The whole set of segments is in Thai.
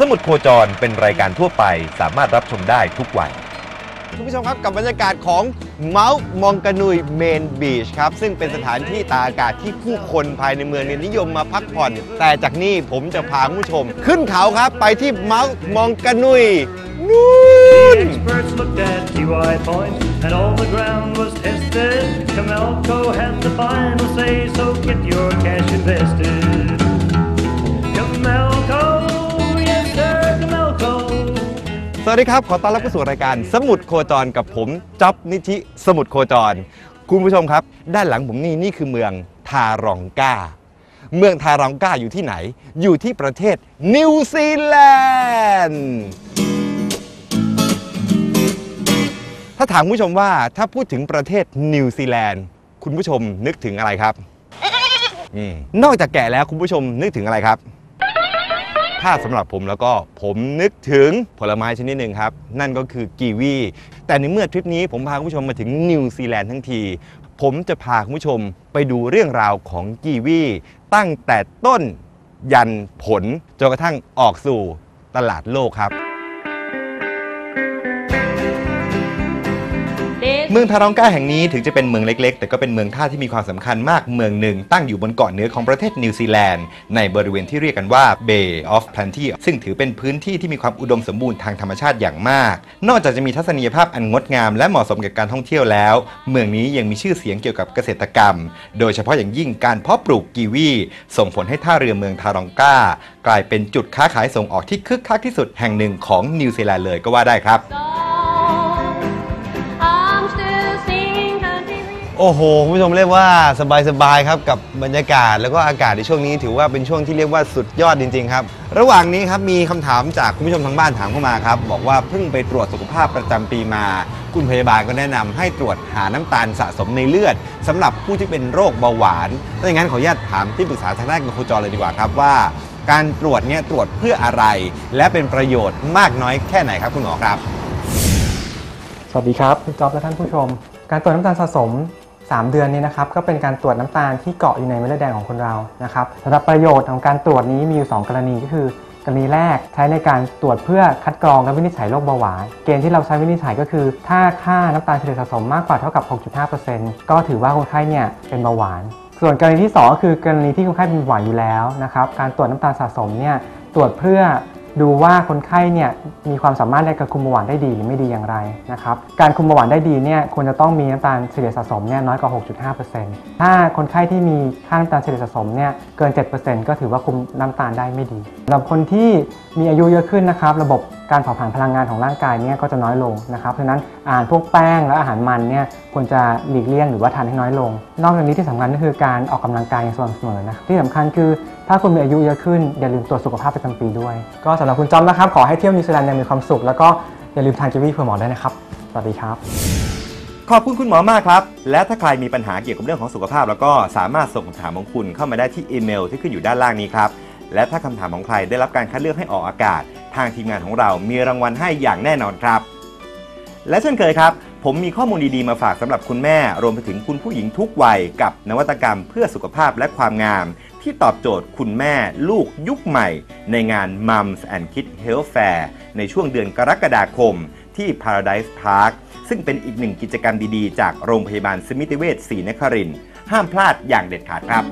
สมุดโคจรเป็นรายการทั่วไป สามารถรับชมได้ทุกวัยคุณผู้ชมครับกับบรรยากาศของเมาส์มองกานุยเมนบีชครับ ซึ่งเป็นสถานที่ตากอากาศที่ผู้คนภายในเมืองเนี่ยนิยมมาพักผ่อน แต่จากนี้ผมจะพาคุณผู้ชม ขึ้นเขาครับไปที่เมาส์มองกานุยนู่น Experts looked at TY Point and all the ground was tested. Camelco had the final say, so get your cash invested. วัสดีครับ ขอต้อนรับเข้าสู่รายการสมุดโคจรกับผมจ๊อบนิธิสมุดโคจร คุณผู้ชมครับ ด้านหลังผมนี่นี่คือเมืองทารองกา เมืองทารองกาอยู่ที่ไหน อยู่ที่ประเทศนิวซีแลนด์ ถ้าถามคุณผู้ชมว่าถ้าพูดถึงประเทศนิวซีแลนด์ คุณผู้ชมนึกถึงอะไรครับอมนอกจากแก่แล้วคุณผู้ชมนึกถึงอะไรครับ ถ้าสำหรับผมแล้วก็ผมนึกถึงผลไม้ชนิดหนึ่งครับ นั่นก็คือกีวี แต่ในเมื่อทริปนี้ผมพาคุณผู้ชมมาถึงนิวซีแลนด์ทั้งที ผมจะพาคุณผู้ชมไปดูเรื่องราวของกีวีตั้งแต่ต้นยันผลจนกระทั่งออกสู่ตลาดโลกครับ มืองทารองกาแห่งนี้ถึงจะเป็นเมืองเล็ก ๆ แต่ก็เป็นเมืองท่าที่มีความสำคัญมากเมืองหนึ่งตั้งอยู่บนเกาะเหนือของประเทศนิวซีแลนด์ในบริเวณที่เรียกกันว่า Bay of Plenty ซึ่งถือเป็นพื้นที่ที่มีความอุดมสมบูรณ์ทางธรรมชาติอย่างมาก นอกจากจะมีทัศนียภาพอันงดงามและเหมาะสมกับการท่องเที่ยวแล้ว เมืองนี้ยังมีชื่อเสียงเกี่ยวกับเกษตรกรรม โดยเฉพาะอย่างยิ่งการเพาะปลูกกีวีส่งผลให้ท่าเรือเมืองทารองกากลายเป็นจุดค้าขายส่งออกที่คึกคักที่สุดแห่งหนึ่งของนิวซีแลนด์เลยก็ว่าได้ครับ โอ้โหคุณผู้ชมเรียกว่าสบายๆครับกับบรรยากาศ แล้วก็อากาศในช่วงนี้ถือว่าเป็นช่วงที่เรียกว่าสุดยอดจริงๆครับ ระหว่างนี้ครับมีคำถามจากคุณผู้ชมทางบ้านถามเข้ามาครับบอกว่าเพิ่งไปตรวจสุขภาพประจำปีมา คุณพยาบาลก็แนะนำให้ตรวจหาน้ำตาลสะสมในเลือดสำหรับผู้ที่เป็นโรคเบาหวานถ้าอย่างนั้นขออนุญาตถามที่ปรึกษาทางด้านโคจรเลยดีกว่าครับว่า การตรวจเนี่ยตรวจเพื่ออะไร และเป็นประโยชน์มากน้อยแค่ไหนครับคุณหมอครับ สวัสดีครับคุณจ๊อบและท่านผู้ชม การตรวจน้ำตาลสะสม 3 เดือนนี้นะครับก็เป็นการตรวจน้ำตาลที่เกาะอยู่ในเม็ดเลือดแดงของคนเรานะครับสำหรับประโยชน์ของการตรวจนี้มีอยู่ 2 กรณีก็คือกรณีแรกใช้ในการตรวจเพื่อคัดกรองและวินิจฉัยโรคเบาหวาน เกณฑ์ที่เราใช้วินิจฉัยก็คือ ถ้าค่าน้ำตาลเฉลี่ยสะสมมากกว่าเท่ากับ 6.5%ก็ถือว่าคนไข้เนี่ยเป็นเบาหวาน ส่วนกรณีที่สองก็คือกรณีที่คนไข้เป็นเบาหวานอยู่แล้วนะครับการตรวจน้ำตาลสะสมเนี่ยตรวจเพื่อ ดูว่าคนไข้เนี่ยมีความสามารถในการคุมเบาหวานได้ดีหรือไม่ดีอย่างไรนะครับการคุมเบาหวานได้ดีเนี่ยควรจะต้องมีน้ำตาลเฉลี่ยสะสมเนี่ยน้อยกว่า 6.5%ถ้าคนไข้ที่มีค่าน้ำตาลเฉลี่ยสะสมเนี่ยเกิน 7%ก็ถือว่าคุมน้ำตาลได้ไม่ดีสำหรับคนที่มีอายุเยอะขึ้นนะครับระบบการเผาผลาญพลังงานของร่างกายเนี่ยก็จะน้อยลงนะครับเพราะนั้นอาหารพวกแป้งและอาหารมันเนี่ยควรจะหลีกเลี่ยงหรือว่าทานให้น้อยลง นอกจากนี้ที่สำคัญก็คือการออกกำลังกายอย่างสม่ำเสมอนะที่สำคัญคือถ้าคุณมีอายุเยอะขึ้นอย่าลืมตรวจสุขภาพประจำปีด้วย ก็สำหรับคุณจอมนะครับ ขอให้เที่ยวนิวซีแลนด์ย่างมีความสุข แล้วก็อย่าลืมทานกีวีเพื่อหมอด้วยนะครับ สวัสดีครับ ขอบคุณคุณหมอมากครับ และถ้าใครมีปัญหาเกี่ยวกับเรื่องของสุขภาพ แล้วก็สามารถส่งคำถามของคุณเข้ามาได้ที่อีเมลที่ขึ้นอยู่ด้านล่างนี้ครับ และถ้าคำถามของใครได้รับการคัดเลือกให้ออกอากาศ ทางทีมงานของเรามีรางวัลให้อย่างแน่นอนครับ และเช่นเคยครับ ผมมีข้อมูลดีๆมาฝากสำหรับคุณแม่ รวมไปถึงคุณผู้หญิงทุกวัยกับนวัตกรรมเพื่อสุขภาพและความงาม ที่ตอบโจทย์คุณแม่ลูกยุคใหม่ ในงาน Mums and Kids Health Fair ในช่วงเดือนกรกฎาคมที่ Paradise Park ซึ่งเป็นอีกหนึ่งกิจกรรมดีๆ จากโรงพยาบาลสมิติเวชศรีนครินห้ามพลาดอย่างเด็ดขาดครับ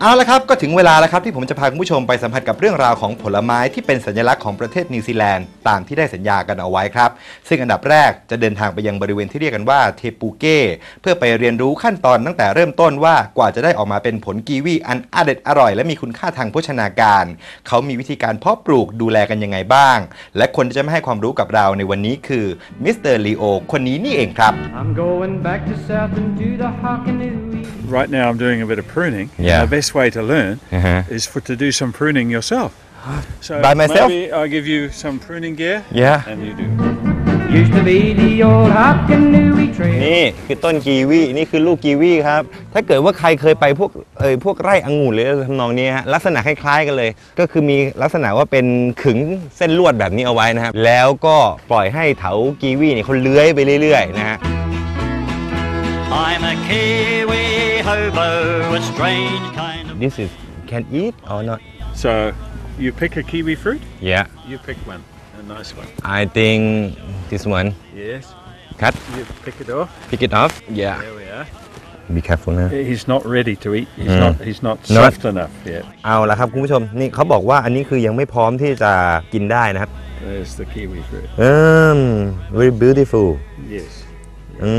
เอาละครับก็ถึงเวลาแล้วครับที่ผมจะพาคุณผู้ชมไปสัมผัสกับเรื่องราวของผลไม้ที่เป็นสัญลักษณ์ของประเทศนิวซีแลนด์ตามที่ได้สัญญากันเอาไว้ครับ ซึ่งอันดับแรกจะเดินทางไปยังบริเวณที่เรียกกันว่าเทปูเก้เพื่อไปเรียนรู้ขั้นตอนตั้งแต่เริ่มต้นว่ากว่าจะได้ออกมาเป็นผลกีวีอันอเด็ดอร่อย และมีคุณค่าทางโภชนาการ เขามีวิธีการเพาะปลูกดูแลกันยังไงบ้าง และคนที่จะมาให้ความรู้กับเราในวันนี้คือมิสเตอร์ลีโอคนนี้นี่เองครับ I'm going back to south and do the Right now, I'm doing a bit of pruning. Yeah. The best way to learn Uh-huh. is for to do some pruning yourself. So By myself? Maybe I give you some pruning gear. Yeah. And you do. Used to be the old Hockanoo trail. นี่คือต้นกีวีนี่คือลูกกีวีครับ ถ้าเกิดว่าใครเคยไปพวกเอยพวกไร่องุ่นหรือทำนองนี้ฮะลักษณะคล้ายๆกันเลย ก็คือมีลักษณะว่าเป็นขึงเส้นลวดแบบนี้เอาไว้นะครับ แล้วก็ปล่อยให้เถากีวีเนี่ยเขาเลื้อยไปเรื่อยๆนะฮะ I'm a Kiwi hobo, a strange kind of. This is can eat or not So you pick a kiwi fruit. yeah You pick one, a nice one. I think this one Yes. cut You pick it off. pick it off yeah There we are. be careful นะ He's not ready to eat. He's Mm. not. He's not Not- soft enough yet. เอาละครับคุณผู้ชมนี่เขาบอกว่าอันนี้คือยังไม่พร้อมที่จะกินได้นะครับ There's the kiwi fruit. อืม very beautiful Yes. อื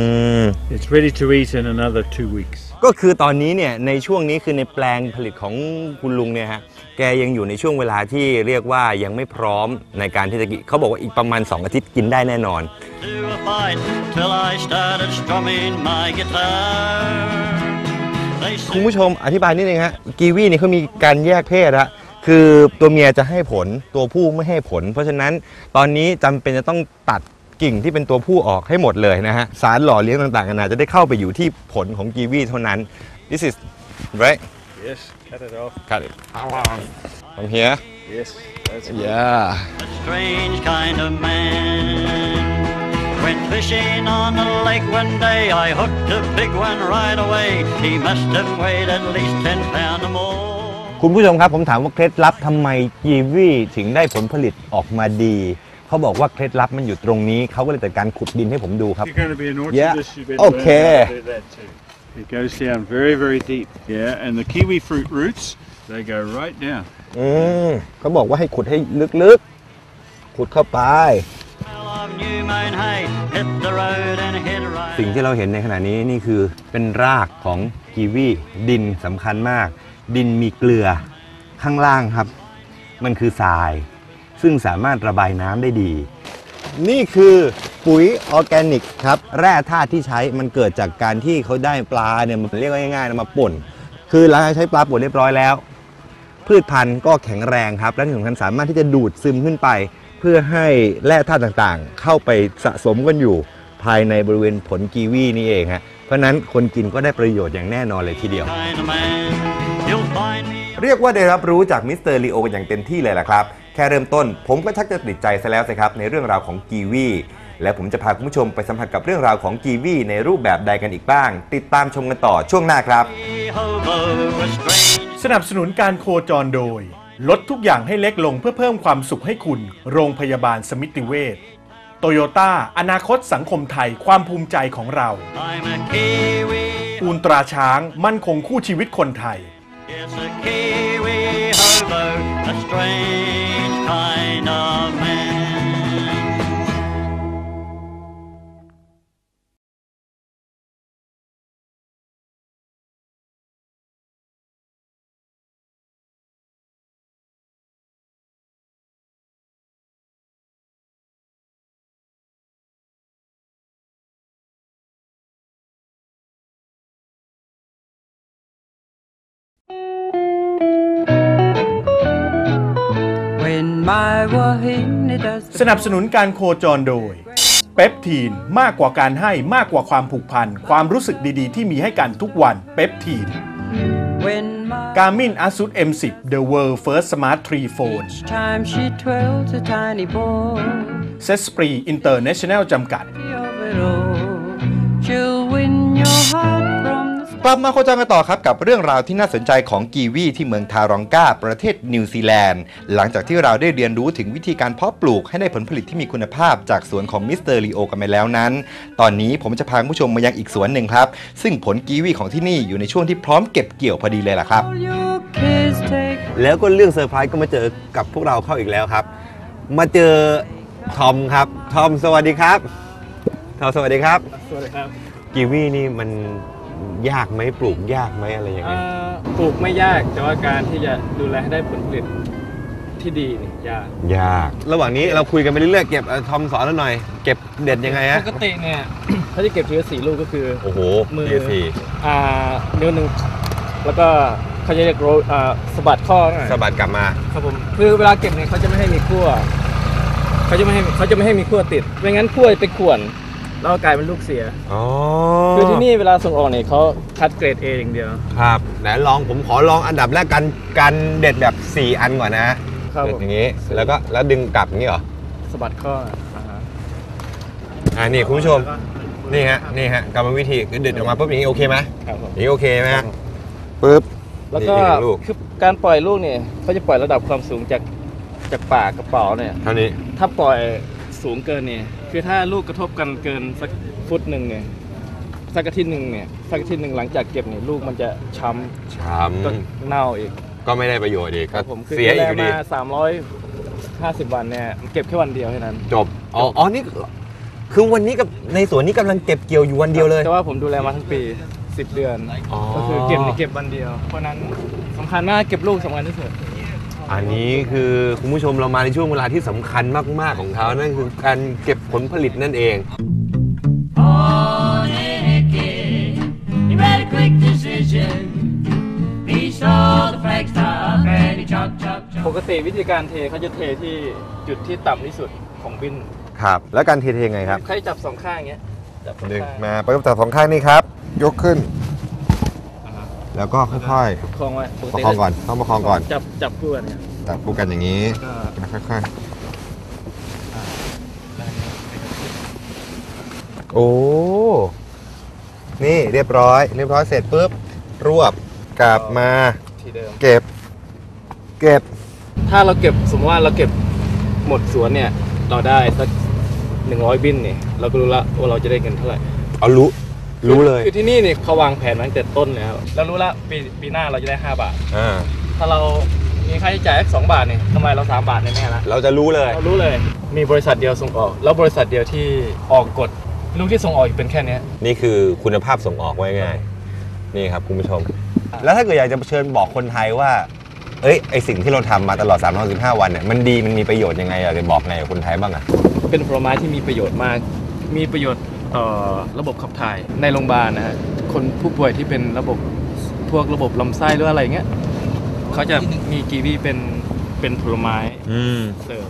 ม It's ready to eat in another two weeks. ก็คือตอนนี้เนี่ยในช่วงนี้คือในแปลงผลิตของคุณลุงเนี่ยฮะแกยังอยู่ในช่วงเวลาที่เรียกว่ายังไม่พร้อมในการที่จะกินเขาบอกว่าอีกประมาณ 2 อาทิตย์กินได้แน่นอน to a fight till I started strumming my guitar. They คุณ said ผู้ชมอธิบายนิดนึงฮะกีวีเนี่ยเขามีการแยกเพศฮะคือตัวเมียจะให้ผลตัวผู้ไม่ให้ผล เพราะฉะนั้นตอนนี้จำเป็นจะต้องตัด กิ่งที่เป็นตัวผู้ออกให้หมดเลยนะฮะสารหล่อเลี้ยงต่างๆนานาจะได้เข้าไปอยู่ที่ผลของกีวีเท่านั้น this is right Yes. Cut it off. cut it from here Yes. That's it. yeah a strange kind of man. Went fishing on the lake one day. I hooked a big one right away. He must have weighed at least 10 pounds or more. คุณผู้ชมครับผมถามว่าเคล็ดลับทำไมกีวีถึงได้ผลผลิตออกมาดี เขาบอกว่าเคล็ดลับมันอยู่ตรงนี้ เขาก็เลยจัดการขุดดินให้ผมดูครับ If you're going to be an Yeah. orchardist, you better Okay. learn how to do that too. It goes down very, very deep. Yeah, and the kiwi fruit roots, they go right down. อืมเขาบอกว่าให้ขุดให้ลึกๆ ขุดเข้าไป Well, of New Moon Hay hit the road and hit right. สิ่งที่เราเห็นในขณะนี้นี่คือเป็นรากของกีวีดินสำคัญมาก ดินมีเกลือข้างล่างครับ มันคือทราย ซึ่งสามารถระบายน้ำได้ดี นี่คือปุ๋ยออร์แกนิกครับแร่ธาตุที่ใช้มันเกิดจากการที่เขาได้ปลาเนี่ยมันเรียกว่าง่ายๆนะมาป่น คือหลังจากใช้ปลาป่นเรียบร้อยแล้ว พืชพันธุ์ก็แข็งแรงครับ และที่สำคัญสามารถที่จะดูดซึมขึ้นไป เพื่อให้แร่ธาตุต่างๆ เข้าไปสะสมกันอยู่ ภายในบริเวณผลกีวีนี่เองฮะเพราะฉะนั้นคนกินก็ได้ประโยชน์อย่างแน่นอนเลยทีเดียว Kind of man. You'll find me. เรียกว่าได้รับรู้จากมิสเตอร์ลีโอกันอย่างเต็มที่เลยล่ะครับ แค่เริ่มต้น ผมก็ชักจะติดใจซะแล้วสิครับในเรื่องราวของกีวีและผมจะพาคุณผู้ชมไปสัมผัสกับเรื่องราวของกีวีในรูปแบบใดกันอีกบ้าง ติดตามชมกันต่อช่วงหน้าครับ Hobo, a strange สนับสนุนการโคจรโดย ลดทุกอย่างให้เล็กลงเพื่อเพิ่มความสุขให้คุณ โรงพยาบาลสมิติเวชโตโยต้าอนาคตสังคมไทยความภูมิใจของเรา I'm a Kiwi. อูนตราช้างมั่นคงคู่ชีวิตคนไทย It's a Kiwi hobo, a strange kind of man. สนับสนุนการโคจรโดย เปปทีนมากกว่าการให้มากกว่าความผูกพัน ความรู้สึกดีๆ ที่มีให้กันทุกวันเปปทีน when my Garmin Asus M10 The World First Smart 3 Phone each time she twirls a tiny ball เซสปรีอินเตอร์เนชั่นแนลจำกัด กลับมาโคจรกันต่อครับกับเรื่องราวที่น่าสนใจของกีวีที่เมืองทารองกาประเทศนิวซีแลนด์ หลังจากที่เราได้เรียนรู้ถึงวิธีการเพาะปลูกให้ได้ผลผลิตที่มีคุณภาพจากสวนของมิสเตอร์ลีโอกันไปแล้วนั้น ตอนนี้ผมจะพาคุณผู้ชมมายังอีกสวนหนึ่งครับ ซึ่งผลกีวีของที่นี่อยู่ในช่วงที่พร้อมเก็บเกี่ยวพอดีเลยล่ะครับ all your kiss take แล้วก็เรื่องเซอร์ไพรส์ก็มาเจอกับพวกเราเข้าอีกแล้วครับ มาเจอทอมครับทอมสวัสดีครับทอมสวัสดีครับสวัสดีครับกีวีนี่มัน ยากไหมปลูกยากไหมอะไรอย่างเอ่เงี้ยอปลูกไม่ยากแต่ว่าการที่จะดูแลให้ได้ผลผลิตที่ดีนี่ยาก ยาก ระหว่างนี้เราคุยกันไปเรื่อยๆเก็บเอ่อทอมสอนเราหน่อย เก็บเด็ดยังไงฮะปกติเนี่ย ถ้าจะเก็บทีละสี่ลูกก็คือ โอ้โหมือ เอซีอ่านิ้วหนึ่งแล้วก็เขาจะเรียกโรลอ่าสะบัดข้อหน่อยสะบัดกลับมา ครับผมคือเวลาเก็บเนี่ยเขาจะไม่ให้มีขั้วเขาจะไม่ให้เขาจะไม่ให้มีขั้วติดไม่งั้นขั้วจะไปข่วน แล้วก็กลายเป็นลูกเสีย อ๋อคือที่นี่เวลาส่งออกเนี่ยเขาคัดเกรด A อย่างเดียว ครับไหนลองผมขอลองอันดับแรกกันกันเด็ดแบบ 4 อันก่อนนะครับเด็ดผมอย่างนี้ แล้วก็แล้วดึงกลับอย่างนี้เหรอ สะบัดข้ออ่าฮะอ่านี่คุณผู้ชม นี่ฮะ นี่ฮะกรรมวิธีคือเด็ดออกมาปุ๊บอย่างนี้โอเคไหมครับผม อย่างนี้โอเคไหมฮะปึ๊บ แล้วก็นี่อีกหนึ่งลูก คือการปล่อยลูกเนี่ยเขาจะปล่อยระดับความสูงจากจากปากกระเป๋าเนี่ย เท่านี้ ถ้าปล่อย สูงเกินเนี่ยคือถ้าลูกกระทบกันเกินสักฟุตหนึ่งเนี่ยสักอาทิตย์หนึ่งเนี่ยสักอาทิตย์หนึ่งหลังจากเก็บเนี่ยลูกมันจะช้ช้ำก็เน่าอีกำก็ไม่ได้ประโยชน์อีกก็ผมคือเสียอีกดูอยู่แลดีมาสามร้อยห้าสิบวันเนี่ยเก็บแค่วันเดียวแค่นั้น จบ อ๋อ อ๋อ นี่ คือวันนี้กับในสวนนี้กำลังเก็บเกี่ยวอยู่วันเดียวเลย แต่ว่าผมดูแลมาทั้งปี 10 เดือน อ๋อ ก็คือเก็บในเก็บวันเดียว เพราะฉะนั้นสำคัญมากเก็บลูกสำคัญที่สุด อันนี้คือคุณผู้ชมเรามาในช่วงเวลาที่สำคัญมาก ๆ ของเขานั่นคือการเก็บผลผลิตนั่นเอง On a kid, he made a quick decision. He saw the flagstaff and he chop, chop, chop. ปกติวิธีการเทเขาจะเทที่จุดที่ต่ำที่สุดของบินครับ แล้วการเทเทยังไงครับ ใครจับสองข้างอย่างเงี้ยจับสองหนึ่งข้างมาไปกับจับสองข้างนี่ครับ ยกขึ้น แล้วก็ค่อยประคองไว้ปๆประคองก่อนต้องประคองก่อนจับจับคู่กันเนี่ยจับคู่กันอย่างนี้ก็แล้วค่อยๆโอ้นี่เรียบร้อย เรียบร้อยเสร็จปุ๊บรวบกลับมาทีเดิม เก็บ เก็บถ้าเราเก็บสมมติว่าเราเก็บหมดสวนเนี่ย เราได้สักหนึ่งร้อยบินเนี่ย เราก็รู้ละว่าเราจะได้เงินเท่าไหร่ เอารู้ รู้เลยคือที่นี่เนี่ยเขาวางแผนมาตั้งแต่ต้นแล้วเรารู้ละปีปีหน้าเราจะได้ 5 บาท อ่า ถ้าเรามีค่าใช้จ่ายสักสองบาทเนี่ยทำไมเรา 3 บาทแน่ๆละเราจะรู้เลย เรารู้เลยมีบริษัทเดียวส่งออก แล้วบริษัทเดียวที่ออกกฎลูกที่ส่งออกอยู่เป็นแค่เนี้ยนี่คือคุณภาพส่งออกไว้ง่ายนี่ครับคุณผู้ชม แล้วถ้าเกิดอยากจะเชิญบอกคนไทยว่า เอ้ยไอสิ่งที่เราทำมาตลอด 365 วันเนี่ยมันดีมันมีประโยชน์ยังไงอยากจะบอกไงกับคนไทยบ้างอะ เป็นผลไม้ที่มีประโยชน์มาก มีประโยชน์ต่อ ระบบขับถ่ายในโรงพยาบาลนะฮะคนผู้ป่วยที่เป็นระบบพวกระบบลำไส้หรืออะไรเงี้ยเขาจะมีกีวีเป็นเป็นผลไม้อืมเสริม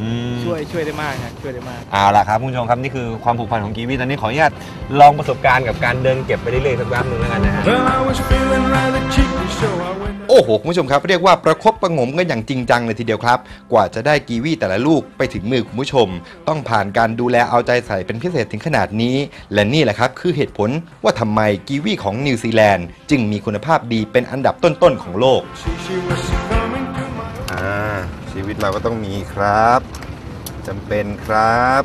อืม ช่วยช่วยได้มากฮะช่วยได้มาก เอาล่ะครับคุณผู้ชมครับ นี่คือความผูกพันของกีวีตอนนี้ขออนุญาตลองประสบการณ์กับการเดินเก็บไปเรื่อยๆสักแป๊บหนึงแล้วกันนะฮะ Well, I was feeling rather cheeky, so I went. โอ้โหคุณผู้ชมครับ เรียกว่าประคบประงมกันอย่างจริงจังเลยทีเดียวครับ กว่าจะได้กีวีแต่ละลูกไปถึงมือคุณผู้ชม ต้องผ่านการดูแลเอาใจใส่เป็นพิเศษถึงขนาดนี้ และนี่แหละครับคือเหตุผลว่าทำไมกีวีของนิวซีแลนด์จึงมีคุณภาพดีเป็นอันดับต้นๆของโลกอาชีวิตเราก็ต้องมีครับจำเป็นครับ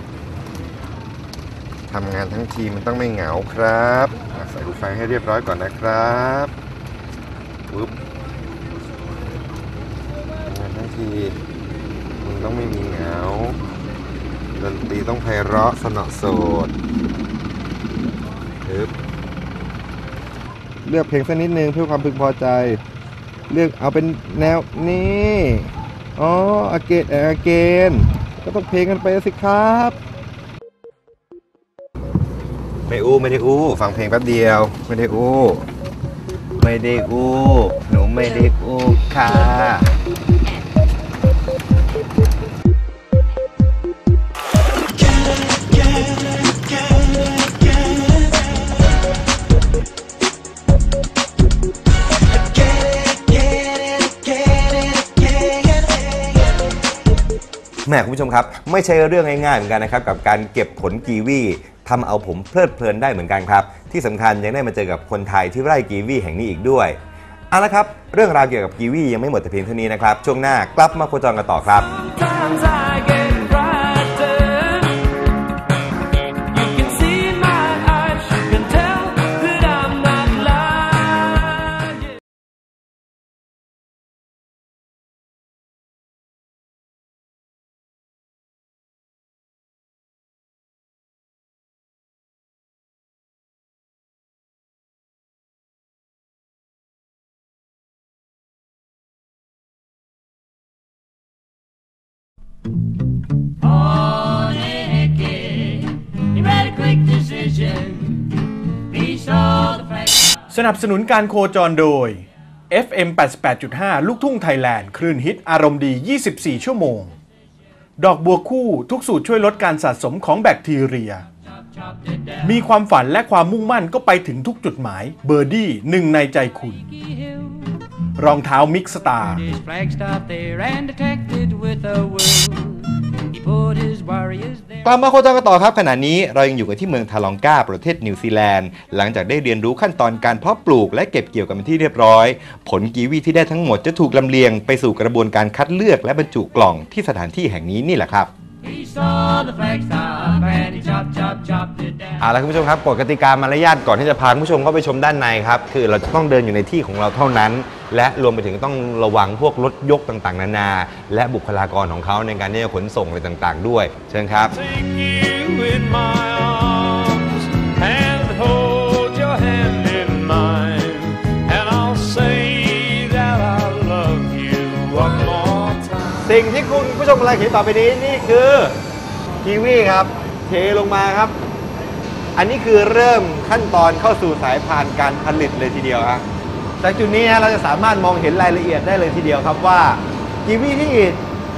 ทำงานทั้งทีมันต้องไม่เหงาครับ ใส่หูฟังให้เรียบร้อยก่อนนะครับปุ๊บ ทั้งทีมันต้องไม่มีเหงาดนตรีต้องไพเราะสนอโสดเลือกเพลงสักนิดนึงเพื่อความพึงพอใจ เลือกเอาเป็นแนวนี้อ๋ออาเกตอาเกนก็ต้องเพลงกันไปสิครับ ไม่อู้ไม่ได้อู้ฟังเพลงแป๊บเดียว ไม่ได้อู้ไม่ได้อู้หนูไม่ได้อู้ค่ะ แม่คุณผู้ชมครับ ไม่ใช่เรื่องง่ายๆเหมือนกันนะครับกับการเก็บผลกีวีทำเอาผมเพลิดเพลินได้เหมือนกันครับ ที่สำคัญยังได้มาเจอกับคนไทยที่ไร่กีวีแห่งนี้อีกด้วยเอาละครับ เรื่องราวเกี่ยวกับกีวียังไม่หมดแต่เพียงเท่านี้นะครับ ช่วงหน้ากลับมาโคจรกันต่อครับ สนับสนุนการโคจรโดย FM 88.5 ลูกทุ่งไทยแลนด์ คลื่นฮิตอารมณ์ดี 24 ชั่วโมง ดอกบัวคู่ทุกสูตรช่วยลดการสะสมของแบคทีเรีย มีความฝันและความมุ่งมั่นก็ไปถึงทุกจุดหมาย เบอร์ดี้หนึ่งในใจคุณ รองเท้ามิกสตาร์ กลับมาโคจรกันต่อครับขณะนี้เรายังอยู่กันที่เมืองทาลองกาประเทศนิวซีแลนด์ หลังจากได้เรียนรู้ขั้นตอนการเพาะปลูกและเก็บเกี่ยวกันเป็นที่เรียบร้อย ผลกีวีที่ได้ทั้งหมดจะถูกลำเลียงไปสู่กระบวนการคัดเลือกและบรรจุกล่องที่สถานที่แห่งนี้นี่แหละครับ He saw the flagstaff and he chop, chop, chopped it down. เอาละคุณผู้ชมครับกฎกติกามารยาทก่อนที่จะพาคุณผู้ชมเข้าไปชมด้านในครับคือเราจะต้องเดินอยู่ในที่ของเราเท่านั้น และรวมไปถึงต้องระวังพวกรถยกต่างๆ นานา และบุคลากรของเขาในการที่จะขนส่งอะไรต่างๆ ด้วย เชิญครับ สิ่งที่คุณผู้ชมกำลังเห็นต่อไปนี้นี่คือกีวีครับ เทลงมาครับ อันนี้คือเริ่มขั้นตอนเข้าสู่สายพานการผลิตเลยทีเดียวฮะ จากจุดนี้ฮะเราจะสามารถมองเห็นรายละเอียดได้เลยทีเดียวครับว่ากีวีที่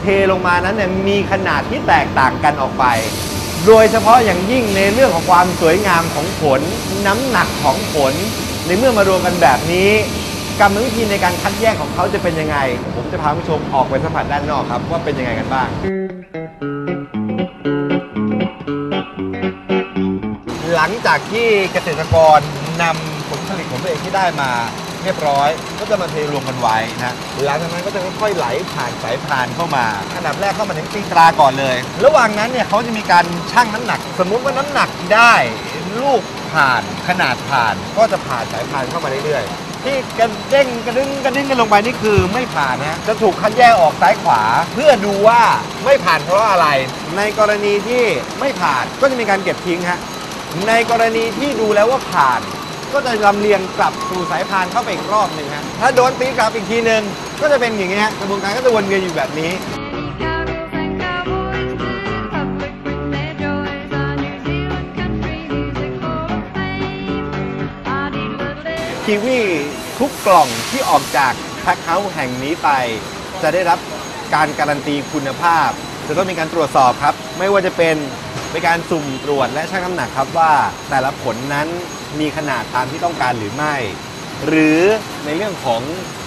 เทลงมานั้นเนี่ยมีขนาดที่แตกต่างกันออกไป โดยเฉพาะอย่างยิ่งในเรื่องของความสวยงามของผล น้ำหนักของผล ในเมื่อมารวมกันแบบนี้กรรมวิธีในการคัดแยกของเขาจะเป็นยังไง ผมจะพาผู้ชมออกไปสัมผัสด้านนอกครับ ว่าเป็นยังไงกันบ้าง หลังจากที่เกษตรกรนำผลผลิตของตัวเองที่ได้มา เรียบร้อย ก็จะมาเทรวมกันไว้นะหลังจากนั้นก็จะค่อยๆไหลผ่านสายพานเข้ามาอันดับแรกเข้ามาถึงตีตราก่อนเลย ระหว่างนั้นเนี่ยเขาจะมีการชั่งน้ำหนัก สมมุติว่าน้ำหนักได้ลูกผ่านขนาดผ่านก็จะผ่านสายพานเข้ามาเรื่อยๆที่กระเด้งกระดึงกระดึงกันลงไปนี่คือไม่ผ่านนะจะถูกคัดแยกออกซ้ายขวา เพื่อดูว่าไม่ผ่านเพราะอะไร ในกรณีที่ไม่ผ่านก็จะมีการเก็บทิ้งฮะในกรณีที่ดูแล้วว่าผ่าน ก็จะลำเลียงกลับสู่สายพานเข้าไปอีกรอบหนึ่งฮะถ้าโดนตีกลับอีกทีหนึ่งก็จะเป็นอย่างนี้ฮะกระบวนการก็จะวนเวียนอยู่แบบนี้คีวีทุกกล่องที่ออกจากแพ็คเฮาส์แห่งนี้ไป จะได้รับการการันตีคุณภาพ จะต้องมีการตรวจสอบครับ ไม่ว่าจะเป็น ในการสุ่มตรวจและชั่งน้ำหนักครับว่าแต่ละผลนั้นมีขนาดตามที่ต้องการหรือไม่ หรือในเรื่องของ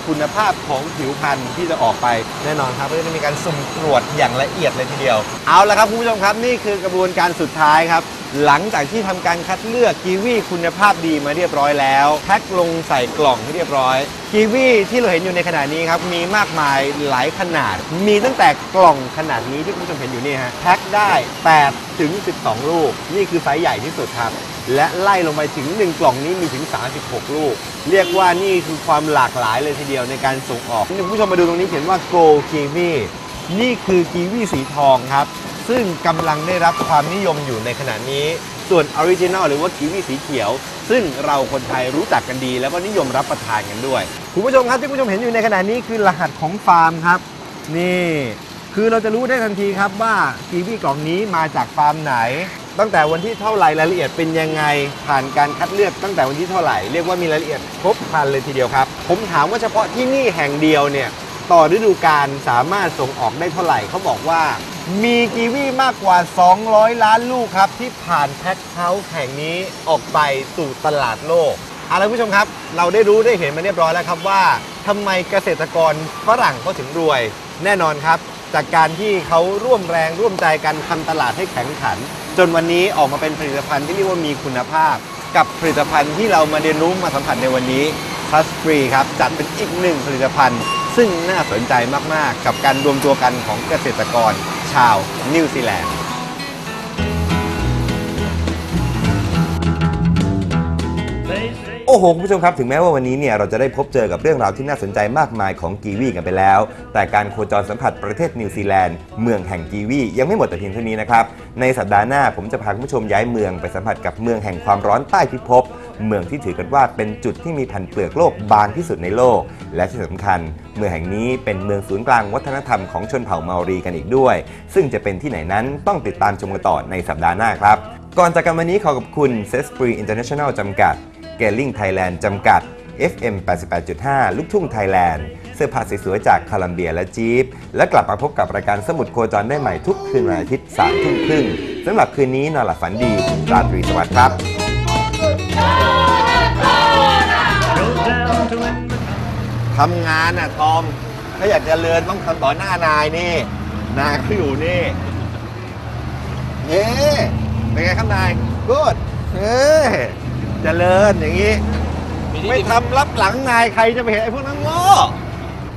คุณภาพของผิวพรรณที่จะออกไปแน่นอนครับก็จะมีการสุ่มตรวจอย่างละเอียดเลยทีเดียว เอาละครับคุณผู้ชมครับนี่คือกระบวนการสุดท้ายครับ หลังจากที่ทำการคัดเลือกกีวีคุณภาพดีมาเรียบร้อยแล้ว แพ็คลงใส่กล่องให้เรียบร้อย กีวีที่เราเห็นอยู่ในขณะนี้ครับ มีมากมายหลายขนาด มีตั้งแต่กล่องขนาดนี้ที่คุณผู้ชมเห็นอยู่นี่ฮะแพ็คได้8ถึง12 ลูก นี่คือไซส์ใหญ่ที่สุดครับ และไล่ลงไปถึง 1 กล่องนี้มีถึง 36 ลูก เรียกว่านี่คือความหลากหลายเลยทีเดียวในการส่งออกคุณผู้ชมมาดูตรงนี้เขียนว่า Go Kiwi นี่คือกีวีสีทองครับ ซึ่งกำลังได้รับความนิยมอยู่ในขณะนี้ ส่วนออริจินอลหรือว่ากีวีสีเขียว ซึ่งเราคนไทยรู้จักกันดี แล้วก็นิยมรับประทานกันด้วยคุณผู้ชมครับที่คุณผู้ชมเห็นอยู่ในขณะนี้คือรหัสของฟาร์มครับ นี่คือเราจะรู้ได้ทันทีครับว่ากีวีกล่องนี้มาจากฟาร์มไหน ตั้งแต่วันที่เท่าไหร่รายละเอียดเป็นยังไง ผ่านการคัดเลือกตั้งแต่วันที่เท่าไหร่เรียกว่ามีรายละเอียดครบครันเลยทีเดียวครับ ผมถามว่าเฉพาะที่นี่แห่งเดียวเนี่ย ต่อฤดูกาลสามารถส่งออกได้เท่าไหร่เขาบอกว่า มีกีวีมากกว่า 200 ล้านลูกครับ ที่ผ่านแพ็คเฮาส์แห่งนี้ออกไปสู่ตลาดโลกเอาละผู้ชมครับ เราได้รู้ได้เห็นมาเรียบร้อยแล้วครับว่าทำไมเกษตรกรฝรั่งเขาถึงรวย แน่นอนครับ จากการที่เขาร่วมแรงร่วมใจกันทำตลาดให้แข็งขัน จนวันนี้ออกมาเป็นผลิตภัณฑ์ที่เรียกว่ามีคุณภาพ กับผลิตภัณฑ์ที่เรามาเรียนรู้มาสัมผัสในวันนี้ทัสฟรีครับจัดเป็นอีกหนึ่งผลิตภัณฑ์ ซึ่งน่าสนใจมากๆ กับการรวมตัวกันของเกษตรกรชาวนิวซีแลนด์ โอ้โหคุณผู้ชมครับถึงแม้ว่าวันนี้เนี่ยเราจะได้พบเจอกับเรื่องราวที่น่าสนใจมากมายของกีวีกันไปแล้ว แต่การโคจรสัมผัสประเทศนิวซีแลนด์เมืองแห่งกีวียังไม่หมดแต่เพียงเท่านี้นะครับ ในสัปดาห์หน้าผมจะพาคุณผู้ชมย้ายเมืองไปสัมผัสกับเมืองแห่งความร้อนใต้พิภพเมืองที่ถือกันว่าเป็นจุดที่มีแผ่นเปลือกโลกบางที่สุดในโลก และที่สำคัญ เมืองแห่งนี้เป็นเมืองศูนย์กลางวัฒนธรรมของชนเผ่าเมารีกันอีกด้วย ซึ่งจะเป็นที่ไหนนั้นต้องติดตามชมกันต่อในสัปดาห์หน้าครับ ก่อนจากกันวันนี้ขอขอบคุณเซสปรีอินเตอร์เนชั่นแนลจำกัด เกลลิงไทยแลนด์จำกัด FM 88.5 ลูกทุ่งไทยแลนด์ เสื้อผ้าสวยๆจากโคลัมเบียและจีปและกลับมาพบกับรายการสมุดโคจรได้ใหม่ทุกคืนวันอาทิตย์3ทุ่มครึ่งสำหรับคืนนี้นอนหลับฝันดีราตรีสวัสดิ์ครับ ทำงานน่ะทอม ถ้าอยากจะเลือนต้องทำต่อหน้านายนี่ นายเขาอยู่นี่เฮ้นายกูดเอ้ เจริญอย่างนี้ไม่ทำรับหลังนายใครจะไปเห็นไอ้พวกนั้นโง่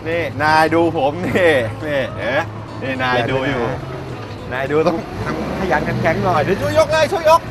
นี่นายดูผมนี่นี่เอ๊ะนี่นายดูอยู่ นายดูต้องทำขยันขันแข็งหน่อยเดี๋ยวช่วยยกเลยช่วยยก